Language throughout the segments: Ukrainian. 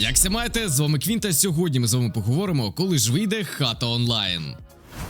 Як все маєте, з вами Квінта. Сьогодні ми з вами поговоримо, коли ж вийде хата онлайн.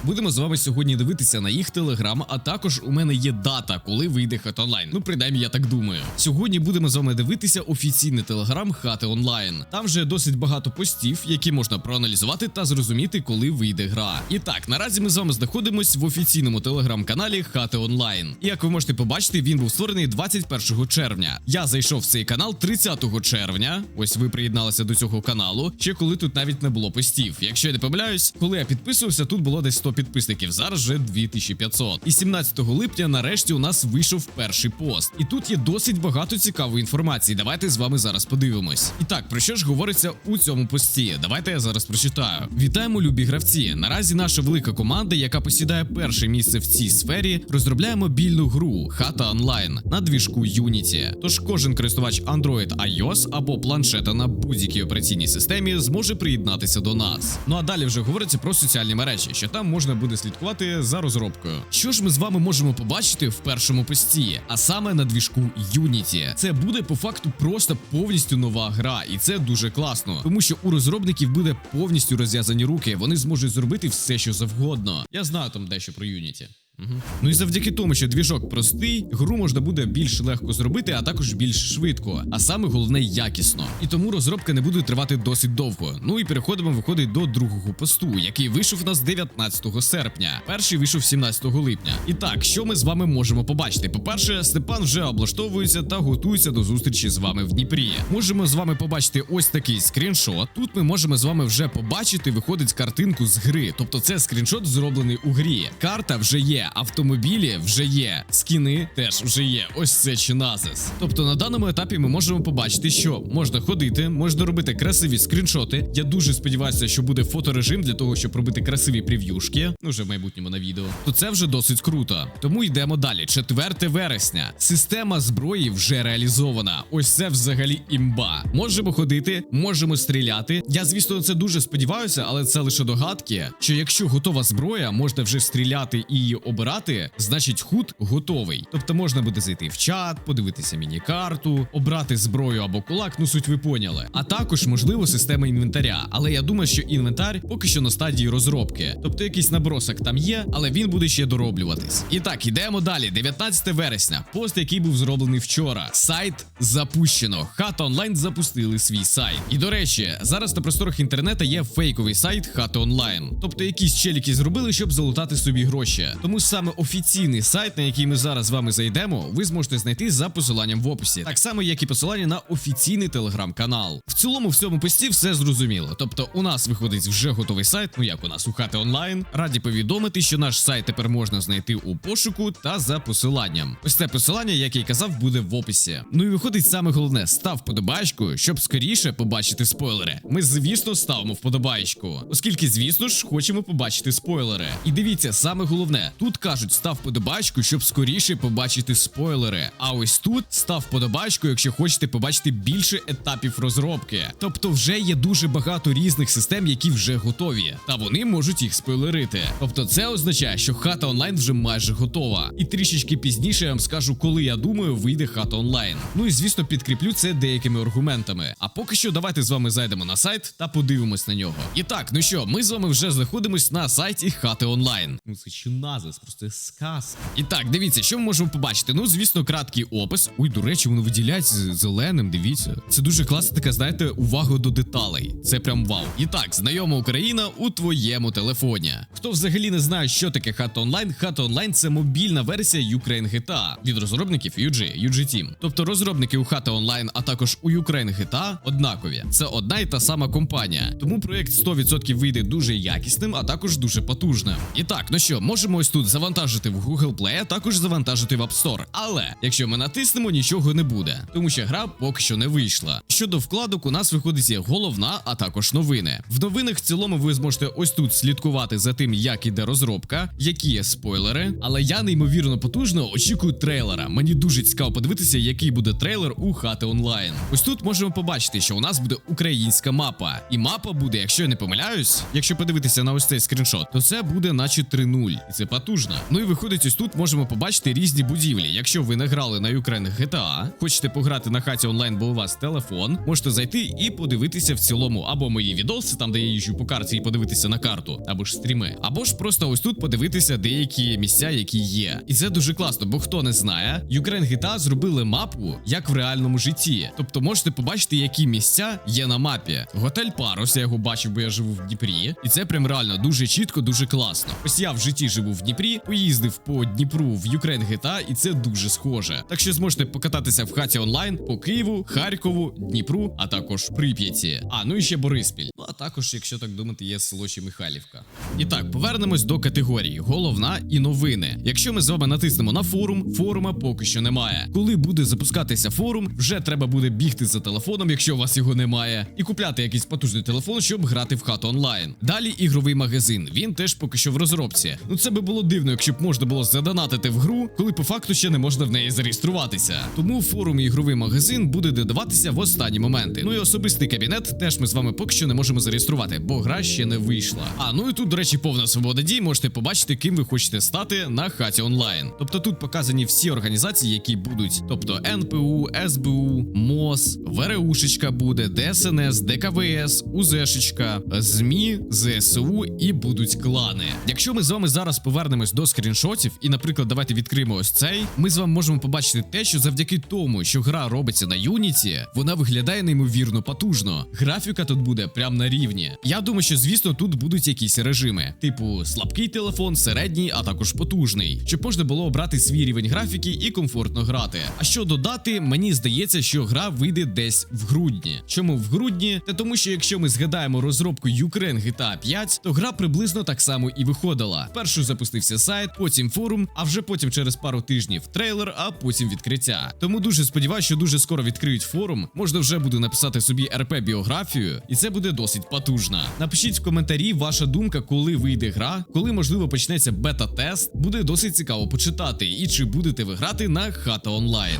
Будемо з вами сьогодні дивитися на їх телеграм, а також у мене є дата, коли вийде хата онлайн. Ну, принаймні, я так думаю. Сьогодні будемо з вами дивитися офіційний телеграм хати онлайн. Там вже досить багато постів, які можна проаналізувати та зрозуміти, коли вийде гра. І так, наразі ми з вами знаходимось в офіційному телеграм-каналі Хати Онлайн. І як ви можете побачити, він був створений 21 червня. Я зайшов в цей канал 30 червня. Ось ви приєдналися до цього каналу, ще коли тут навіть не було постів. Якщо я не помиляюсь, коли я підписувався, тут було десь 100 підписників. Зараз вже 2500. І 17 липня нарешті у нас вийшов перший пост. І тут є досить багато цікавої інформації. Давайте з вами зараз подивимось. І так, про що ж говориться у цьому пості? Давайте я зараз прочитаю. Вітаємо, любі гравці. Наразі наша велика команда, яка посідає перше місце в цій сфері, розробляє мобільну гру Хата онлайн на двіжку Unity. Тож кожен користувач Android iOS або планшета на будь-якій операційній системі зможе приєднатися до нас. Ну а далі вже говориться про соціальні мережі, що там можна буде слідкувати за розробкою. Що ж ми з вами можемо побачити в першому пості, а саме на двіжку Unity. Це буде по факту просто повністю нова гра, і це дуже класно, тому що у розробників буде повністю розв'язані руки. Вони зможуть зробити все, що завгодно. Я знаю там дещо про Unity. Угу. Ну і завдяки тому, що двіжок простий, гру можна буде більш легко зробити, а також більш швидко, а саме головне якісно. І тому розробка не буде тривати досить довго. Ну і переходимо виходить до другого посту, який вийшов у нас 19 серпня. Перший вийшов 17 липня. І так, що ми з вами можемо побачити? По-перше, Степан вже облаштовується та готується до зустрічі з вами в Дніпрі. Можемо з вами побачити ось такий скріншот. Тут ми можемо з вами вже побачити, виходить картинку з гри. Тобто це скріншот зроблений у грі. Карта вже є автомобілі вже є, скіни теж вже є. Ось це чиназис. Тобто на даному етапі ми можемо побачити, що можна ходити, можна робити красиві скріншоти. Я дуже сподіваюся, що буде фоторежим для того, щоб робити красиві прев'юшки. Ну вже в майбутньому на відео. То це вже досить круто. Тому йдемо далі. 4 вересня. Система зброї вже реалізована. Ось це взагалі імба. Можемо ходити, можемо стріляти. Я, звісно, на це дуже сподіваюся, але це лише догадки. Що якщо готова зброя, можна вже стріляти і її обирати, значить худ готовий. Тобто можна буде зайти в чат, подивитися міні-карту, обрати зброю або кулак, ну суть ви поняли. А також можливо система інвентаря. Але я думаю, що інвентар поки що на стадії розробки. Тобто якийсь набросок там є, але він буде ще дороблюватись. І так, ідемо далі. 19 вересня. Пост, який був зроблений вчора. Сайт запущено. Хата онлайн запустили свій сайт. І до речі, зараз на просторах інтернету є фейковий сайт Хата онлайн. Тобто якісь челіки зробили, щоб залутати собі гроші. Тому саме офіційний сайт, на який ми зараз з вами зайдемо, ви зможете знайти за посиланням в описі, так само як і посилання на офіційний телеграм-канал. В цілому, в цьому пості все зрозуміло. Тобто, у нас виходить вже готовий сайт. Ну як у нас у хати онлайн. Раді повідомити, що наш сайт тепер можна знайти у пошуку та за посиланням. Ось це посилання, як я й казав, буде в описі. Ну і виходить саме головне: став подобачку, щоб скоріше побачити спойлери. Ми, звісно, ставимо вподобайку, оскільки, звісно ж, хочемо побачити спойлери. І дивіться, саме головне, тут кажуть, став подобачку, щоб скоріше побачити спойлери. А ось тут став подобачку, якщо хочете побачити більше етапів розробки. Тобто, вже є дуже багато різних систем, які вже готові, та вони можуть їх спойлерити. Тобто, це означає, що хата онлайн вже майже готова. І трішечки пізніше я вам скажу, коли я думаю, вийде хата онлайн. Ну і звісно, підкріплю це деякими аргументами. А поки що, давайте з вами зайдемо на сайт та подивимось на нього. І так, ну що, ми з вами вже знаходимось на сайті хати онлайн. Ну це чи назис, просто сказка. І так, дивіться, що ми можемо побачити. Ну, звісно, краткий опис. Ой, до речі, воно виділяється зеленим. Дивіться, це дуже класна така, знаєте, увага до деталей. Це прям вау. І так, знайома Україна у твоєму телефоні. Хто взагалі не знає, що таке хата онлайн, хата онлайн це мобільна версія Ukraine GTA від розробників UG, UG Team. Тобто розробники у хата онлайн, а також у Ukraine GTA однакові. Це одна і та сама компанія. Тому проект 100% вийде дуже якісним, а також дуже потужним. І так, ну що, можемо ось тут завантажити в Google Play, а також завантажити в App Store. Але якщо ми натиснемо, нічого не буде, тому що гра поки що не вийшла. Щодо вкладок, у нас виходить головна, а також новини. В новинах в цілому ви зможете ось тут слідкувати за тим, як іде розробка, які є спойлери. Але я неймовірно потужно очікую трейлера. Мені дуже цікаво подивитися, який буде трейлер у хати онлайн. Ось тут можемо побачити, що у нас буде українська мапа, і мапа буде, якщо я не помиляюсь, якщо подивитися на ось цей скріншот, то це буде наче 3.0. і це потужно. Потужна. Ну і виходить, ось тут можемо побачити різні будівлі. Якщо ви не грали на Ukraine GTA, хочете пограти на хаті онлайн, бо у вас телефон, можете зайти і подивитися в цілому або мої відоси, там де я їжджу по карті, і подивитися на карту, або ж стріми, або ж просто ось тут подивитися деякі місця, які є. І це дуже класно, бо хто не знає, Ukraine GTA зробили мапу як в реальному житті. Тобто можете побачити, які місця є на мапі. Готель Парус, я його бачив, бо я живу в Дніпрі, і це прям реально дуже чітко, дуже класно. Ось я в житті живу в Дніпрі, поїздив по Дніпру в Ukraine GTA, і це дуже схоже. Так що зможете покататися в хаті онлайн по Києву, Харкову, Дніпру, а також Прип'яті. А ну і ще Бориспіль. Ну а також, якщо так думати, є село ще Михайлівка. І так, повернемось до категорії головна і новини. Якщо ми з вами натиснемо на форум, форума поки що немає. Коли буде запускатися форум, вже треба буде бігти за телефоном, якщо у вас його немає, і купляти якийсь потужний телефон, щоб грати в хату онлайн. Далі ігровий магазин. Він теж поки що в розробці. Ну це би було дивно, якщо б можна було задонатити в гру, коли по факту ще не можна в неї зареєструватися. Тому форум і ігровий магазин буде додаватися в останні моменти. Ну і особистий кабінет теж ми з вами поки що не можемо зареєструвати, бо гра ще не вийшла. А ну і тут, до речі, повна свобода дій. Можете побачити, ким ви хочете стати на хаті онлайн. Тобто тут показані всі організації, які будуть, тобто НПУ, СБУ, МОЗ, ВРУшечка буде, ДСНС, ДКВС, УЗшечка, ЗМІ, ЗСУ і будуть клани. Якщо ми з вами зараз повернемось до скріншотів, і, наприклад, давайте відкриємо ось цей, ми з вами можемо побачити те, що завдяки тому, що гра робиться на Юніті, вона виглядає неймовірно потужно. Графіка тут буде прям на рівні. Я думаю, що звісно тут будуть якісь режими, типу слабкий телефон, середній, а також потужний, щоб можна було обрати свій рівень графіки і комфортно грати. А що додати, мені здається, що гра вийде десь в грудні. Чому в грудні? Та тому, що якщо ми згадаємо розробку Ukraine GTA 5, то гра приблизно так само і виходила. Першу запустився сайт, потім форум, а вже потім через пару тижнів трейлер, а потім відкриття. Тому дуже сподіваюся, що дуже скоро відкриють форум. Можна вже буде написати собі РП біографію, і це буде досить потужно. Напишіть в коментарі ваша думка, коли вийде гра, коли можливо почнеться бета-тест. Буде досить цікаво почитати, і чи будете ви грати на хата онлайн.